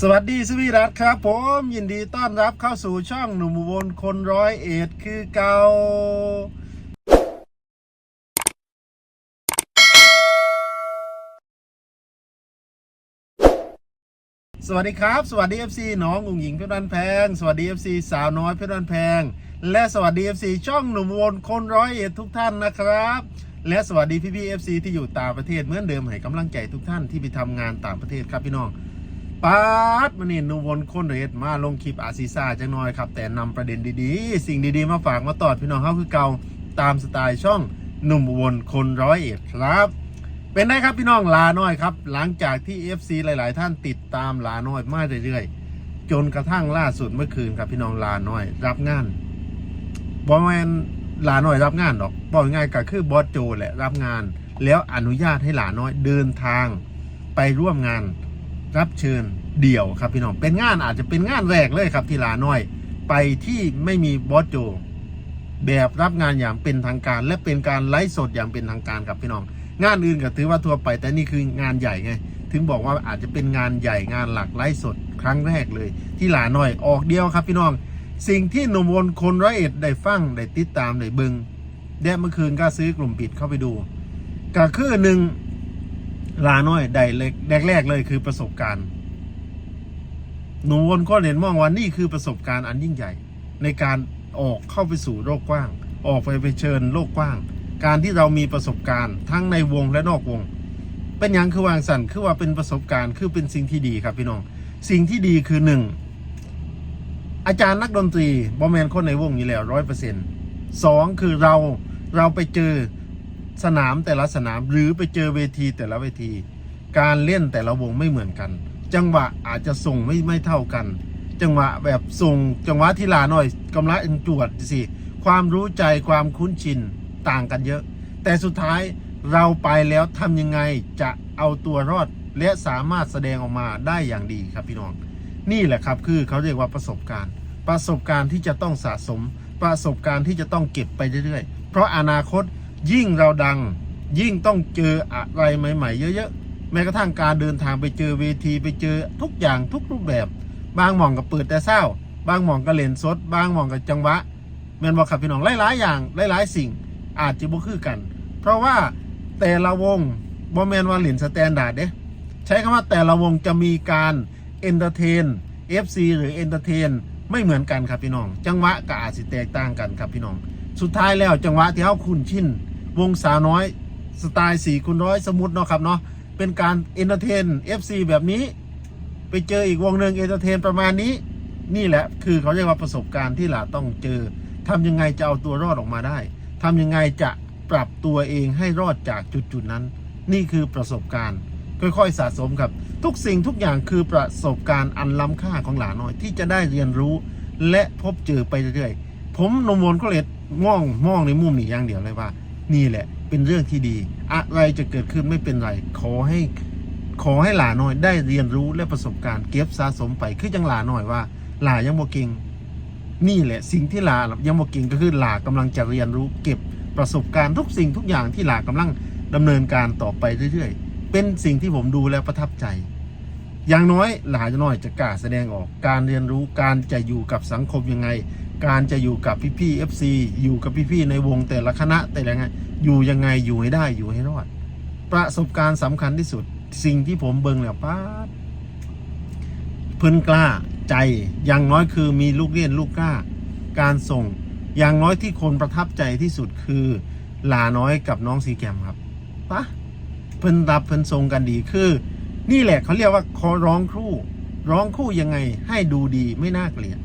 สวัสดีสวีรัตครับ ผมยินดีต้อนรับเข้าสู่ช่องหนุ่มอุบนคนร้อยเอ็ดคือเกาสวัสดีครับ สวัสดี FC น้องอุ๋งหญิงเพชรบ้านแพง สวัสดี FC สาวน้อยเพชรบ้านแพง และสวัสดี FC ช่องหนุ่มอุบนคนร้อยเอ็ดทุกท่านนะครับ และสวัสดีพี่พี่ FC ที่อยู่ต่างประเทศเหมือนเดิมให้กำลังใจทุกท่านที่ไปทำงานต่างประเทศครับพี่น้อง ปาดมานี่นุวนคนเรศมาลงคลิปอาซีซ่าจังน้อยครับ แต่นำประเด็นดีๆ สิ่งดีๆ มาฝากมาตอดพี่น้องเขาคือเก่าตามสไตล์ช่องหนุ่มวนคนร้อยเอ็ดครับ เป็นได้ครับพี่น้องลาน้อยครับ หลังจากที่ FC หลาย ๆ ท่านติดตามลาน้อยมาเรื่อยๆ จนกระทั่งล่าสุดเมื่อคืนครับพี่น้องลาน้อย รับงานบอแมนลาน้อยรับงานหรอกบอกง่ายก็คือบอสโจแหละรับงาน แล้วอนุญาตให้ลาน้อยเดินทางไปร่วมงาน รับเชิญเดี่ยวครับพี่น้องเป็นงานอาจจะเป็นงานแรกเลยครับที่ลาน้อย ไปที่ไม่มีบอสโจ แบบรับงานอย่างเป็นทางการ และเป็นการไลฟ์สดอย่างเป็นทางการครับพี่น้อง งานอื่นก็ถือว่าทั่วไป แต่นี่คืองานใหญ่ไง ถึงบอกว่าอาจจะเป็นงานใหญ่งานหลักไลฟ์สดครั้งแรกเลย ที่ลาน้อยออกเดียวครับพี่น้อง สิ่งที่หนุ่มวนคนร้อยเอ็ดได้ฟังได้ติดตามได้เบิงและเมื่อคืนก็ซื้อกลุ่มปิดเข้าไปดูก็คือหนึ่ง ลาน้อยได้เล็กแรกๆเลยคือประสบการณ์ หนูวนก็เห็นมองว่านี่คือประสบการณ์อันยิ่งใหญ่ ในการออกเข้าไปสู่โลกกว้าง ออกไปไปเชิญโลกกว้าง การที่เรามีประสบการณ์ทั้งในวงและนอกวง เป็นอย่างคือวางสันคือว่าเป็นประสบการณ์คือเป็นสิ่งที่ดีครับพี่น้อง สิ่งที่ดีคือหนึ่งอาจารย์นักดนตรีบอแมนคนในวงอยู่แล้วร้อยเปอร์เซ็นต์สองคือเราเราไปเจอ สนามแต่ละสนามหรือไปเจอเวทีแต่ละเวที การเล่นแต่ละวงไม่เหมือนกัน จังหวะอาจจะส่งไม่ไม่เท่ากัน จังหวะแบบส่งจังหวะที่ลาหน่อยกำลังจวดสิความรู้ใจความคุ้นชินต่างกันเยอะ แต่สุดท้ายเราไปแล้วทำยังไงจะเอาตัวรอดและสามารถแสดงออกมาได้อย่างดีครับพี่น้อง นี่แหละครับคือเขาเรียกว่าประสบการณ์ ประสบการณ์ที่จะต้องสะสม ประสบการณ์ที่จะต้องเก็บไปเรื่อยๆ เพราะอนาคต ยิ่งเราดัง ยิ่งต้องเจออะไรใหม่ ๆ เยอะๆ แม้กระทั่งการเดินทางไปเจอเวทีไปเจอทุกอย่างทุกรูปแบบ บางหม่องกับเปิดแต่เศร้า บางหม่องกับเล่นสด บางหม่องกับจังหวะแมนบอกครับพี่น้องหลายๆอย่างหลายๆสิ่งอาจจะบ่คือกัน เพราะว่าแต่ละวงบ่แมนว่าเล่นสแตนดาร์ดเด้ใช้คำว่าแต่ละวงจะมีการเอนเตอร์เทน FC หรือเอนเตอร์เทนไม่เหมือนกันครับพี่น้อง จังหวะก็อาจสิแตกต่างกันครับพี่น้อง สุดท้ายแล้วจังหวะที่เขาคุ้นชิน วงสาวน้อยสไตล์สี่คูณร้อยสมมุติเนาะครับเนาะเป็นการเอนเตอร์เทน FC แบบนี้ ไปเจออีกวงหนึ่งเอนเตอร์เทนประมาณนี้ นี่แหละคือเขาเรียกว่าประสบการณ์ที่หลาต้องเจอทำยังไงจะเอาตัวรอดออกมาได้ทำยังไงจะปรับตัวเองให้รอดจากจุดจุดนั้น นี่คือประสบการณ์ ค่อยๆสะสมครับ ทุกสิ่งทุกอย่างคือประสบการณ์อันล้ำค่าของหลาน้อย ที่จะได้เรียนรู้และพบเจอไปเรื่อยๆผมนมวนก็เลยม่องม่องในมุมนี้อย่างเดียวเลยว่า นี่แหละ เป็นเรื่องที่ดี อะไรจะเกิดขึ้นไม่เป็นไร ขอให้ขอให้หลาน้อยได้เรียนรู้และประสบการณ์เก็บสะสมไปคือจังหลาน้อยว่า หลายังบ่เก่งนี่แหละสิ่งที่หลายังบ่เก่งก็คือหลากำลังจะเรียนรู้เก็บประสบการณ์ทุกสิ่งทุกอย่างที่หลากำลังดำเนินการต่อไปเรื่อยๆ เป็นสิ่งที่ผมดูแล้วประทับใจ อย่างน้อยหลาจะน้อยจะกล้าแสดงออกการเรียนรู้การจะอยู่กับสังคมยังไง การจะอยู่กับพี่ๆ FC อยู่กับพี่ๆในวงแต่ละคณะแต่ละไงอยู่ยังไงอยู่ให้ได้อยู่ให้รอด ประสบการณ์สำคัญที่สุด สิ่งที่ผมเบิ่งแล้วป้าเพิ่นกล้าใจอย่างน้อยคือมีลูกเลี้ยนลูกกล้า การส่ง อย่างน้อยที่คนประทับใจที่สุดคือหลาน้อยกับน้องซีแกมครับปะเพิ่นรับเพิ่นทรงกันดีคือ นี่แหละเขาเรียกว่าขอร้องคู่ ร้องคู่ยังไงให้ดูดีไม่น่าเกลียด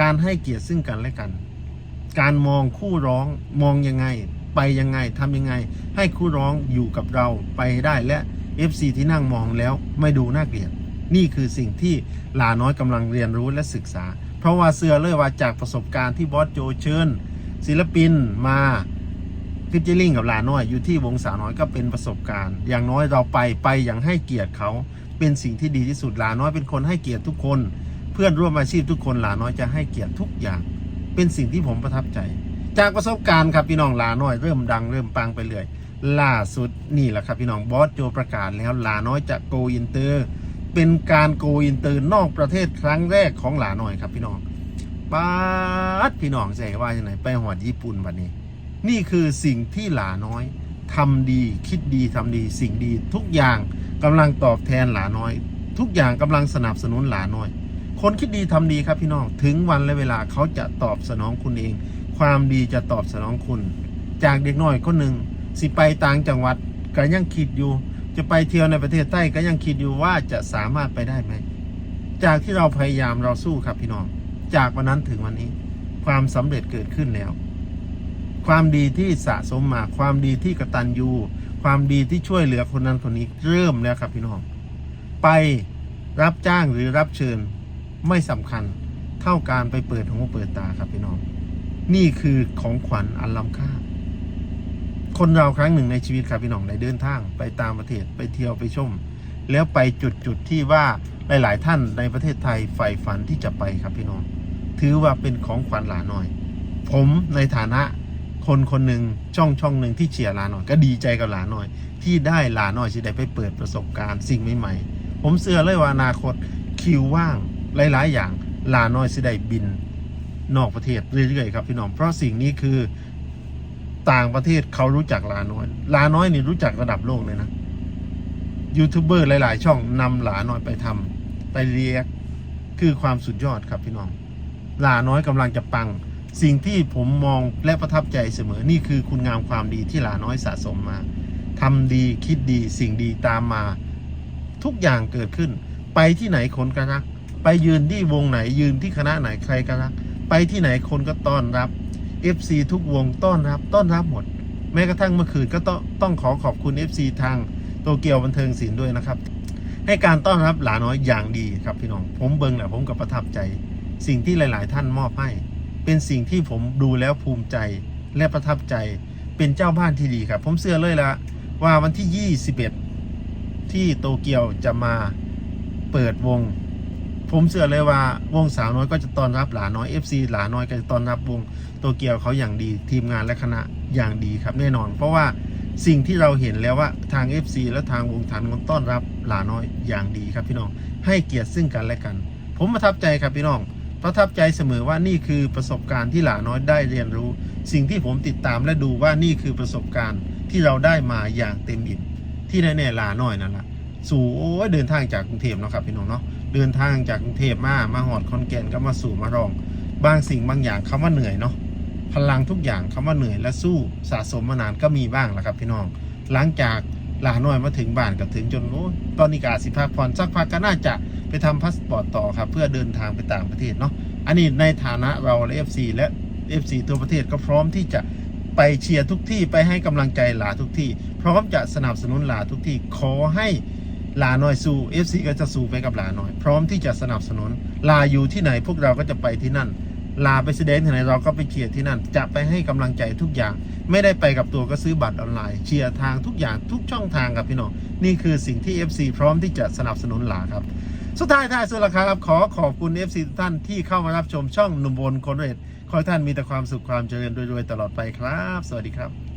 การให้เกียรติซึ่งกันและกัน การมองคู่ร้องมองยังไง ไปยังไงทำยังไง ให้คู่ร้องอยู่กับเราไปได้และ FC ที่นั่งมองแล้วไม่ดูน่าเกลียด นี่คือสิ่งที่หลาน้อยกำลังเรียนรู้และศึกษา เพราะว่าเสือเลยว่าจากประสบการณ์ที่บอสโจเชิญศิลปินมาฟิจอริงกับลาน้อยอยู่ที่วงสาวน้อยก็เป็นประสบการณ์ อย่างน้อยเราไปไปอย่างให้เกียรติเขา เป็นสิ่งที่ดีที่สุดลาน้อยเป็นคนให้เกียรติทุกคน เพื่อนร่วมอาชีพทุกคนหลาน้อยจะให้เกียรติทุกอย่าง เป็นสิ่งที่ผมประทับใจ จากประสบการณ์ครับพี่น้องหลาน้อยเริ่มดังเริ่มปังไปเลยล่าสุดนี่แหละครับพี่น้องบอสโจประกาศแล้วหลาน้อยจะโกอินเตอร์เป็นการโกอินเตอร์นอกประเทศครั้งแรกของหลาน่อยครับพี่น้องป้าดพี่น้องใจว่าจะไหนไปหอดญี่ปุ่นวันนี้ นี่คือสิ่งที่หลาน้อยทำดีคิดดีทำดี สิ่งดีทุกอย่างกำลังตอบแทนหลาน้อย ทุกอย่างกำลังสนับสนุนหลาน้อย คนคิดดีทำดีครับพี่น้อง ถึงวันและเวลาเขาจะตอบสนองคุณเอง ความดีจะตอบสนองคุณ จากเด็กน้อยคนหนึ่งสิไปต่างจังหวัดก็ยังคิดอยู่ จะไปเที่ยวในประเทศใต้ก็ยังคิดอยู่ว่าจะสามารถไปได้ไหม จากที่เราพยายามเราสู้ครับพี่น้อง จากวันนั้นถึงวันนี้ ความสำเร็จเกิดขึ้นแล้ว ความดีที่สะสมมา ความดีที่กระตัญญูความดีที่ช่วยเหลือคนนั้นคนนี้เริ่มแล้วครับพี่น้อง ไปรับจ้างหรือรับเชิญ ไม่สำคัญเท่าการไปเปิดหูเปิดตาครับพี่น้อง นี่คือของขวัญอันล้ำค่า คนเราครั้งหนึ่งในชีวิตครับพี่น้องได้เดินทาง ไปตามประเทศไปเที่ยวไปชม แล้วไปจุดจุดที่ว่าหลาย ๆ ท่านในประเทศไทยใฝ่ฝันที่จะไปครับพี่น้อง ถือว่าเป็นของขวัญหลาหน่อย ผมในฐานะคนคนหนึ่งช่องช่องหนึ่งที่เชียร์หลาหน่อย ก็ดีใจกับหลาหน่อย ที่ได้หลาหน่อยที่ได้ไปเปิดประสบการณ์สิ่งใหม่ ๆ ผมเชื่อเลยว่าอนาคตคิวว่าง หลาย ๆ อย่างลาน้อยสิได้บินนอกประเทศเรื่อยๆครับพี่น้องเพราะสิ่งนี้คือต่างประเทศเขารู้จักลาน้อยลาน้อยนี่รู้จักระดับโลกเลยนะยูทูบเบอร์หลาย ๆ ช่องนำลาน้อยไปทำไปเรียกคือความสุดยอดครับพี่น้องลาน้อยกำลังจะปัง สิ่งที่ผมมองและประทับใจเสมอนี่คือคุณงามความดีที่ลาน้อยสะสมมาทำดีคิดดีสิ่งดีตามมา ทุกอย่างเกิดขึ้น ไปที่ไหนคนก็รัก ไปยืนที่วงไหนยืนที่คณะไหนใครก็รัก ไปที่ไหนคนก็ต้อนรับ FC ทุกวงต้อนรับต้อนรับหมด แม้กระทั่งเมื่อคืนก็ต้องต้องขอขอบคุณ FC ทางโตเกียวบันเทิงศิลป์ด้วยนะครับ ให้การต้อนรับหลาน้อยอย่างดีครับพี่น้อง ผมเบิงแหละผมก็ประทับใจ สิ่งที่หลาย ๆ ท่านมอบให้ เป็นสิ่งที่ผมดูแล้วภูมิใจและประทับใจ เป็นเจ้าบ้านที่ดีครับ ผมเชื่อเลยละว่าวันที่ 21 ที่โตเกียวจะมาเปิดวง ผมเชื่อเลยว่าวงสาวน้อยก็จะต้อนรับหลาน้อย FC หลาน้อยก็จะต้อนรับวงโตเกียวเขาอย่างดีทีมงานและคณะอย่างดีครับแน่นอน เพราะว่าสิ่งที่เราเห็นแล้วว่าทาง FC และทางวงฐานคนต้อนรับหลาน้อยอย่างดีครับพี่น้อง ให้เกียรติซึ่งกันและกัน ผมประทับใจครับพี่น้องประทับใจเสมอว่านี่คือประสบการณ์ที่หลาน้อยได้เรียนรู้ สิ่งที่ผมติดตามและดูว่านี่คือประสบการณ์ที่เราได้มาอย่างเต็มอิ่มที่แน่ๆหลาน้อยนั่นแหละ สู่โอ้ยเดินทางจากกรุงเทพเนาะครับพี่น้องเนาะเดินทางจากกรุงเทพมามาหอดคอนแกนก็มาสู่มารอง บางสิ่งบางอย่างคำว่าเหนื่อยเนาะพลังทุกอย่างคำว่าเหนื่อยและสู้สะสมมานานก็มีบ้างแหละครับพี่น้อง หลังจากลาหน้อยมาถึงบ้านกับถึงจนโอ้ตอนนี้กาสิพักผ่อนสักพักก็น่าจะไปทำพาสปอร์ตต่อครับเพื่อเดินทางไปต่างประเทศเนาะอันนี้ในฐานะเราและ FC และ FC ตัวประเทศก็พร้อมที่จะไปเชียร์ทุกที่ไปให้กำลังใจหลาทุกที่ พร้อมจะสนับสนุนหลาทุกที่ขอให้ ลาน้อยสู้ FC ก็จะสู้ไปกับลาน้อย พร้อมที่จะสนับสนุน ลาอยู่ที่ไหนพวกเราก็จะไปที่นั่น ลาไปแสดงที่ไหนเราก็ไปเชียร์ที่นั่น จะไปให้กำลังใจทุกอย่าง ไม่ได้ไปกับตัวก็ซื้อบัตรออนไลน์เชียร์ทางทุกอย่างทุกช่องทางครับพี่น้องนี่คือสิ่งที่ FC พร้อมที่จะสนับสนุนลาครับสุดท้ายท้ายสุดละครับขอขอบคุณ FC ทุกท่านที่เข้ามารับชมช่องหนุ่มบนคนเรศขอให้ท่านมีแต่ความสุขความเจริญรวยๆตลอดไปครับ สวัสดีครับ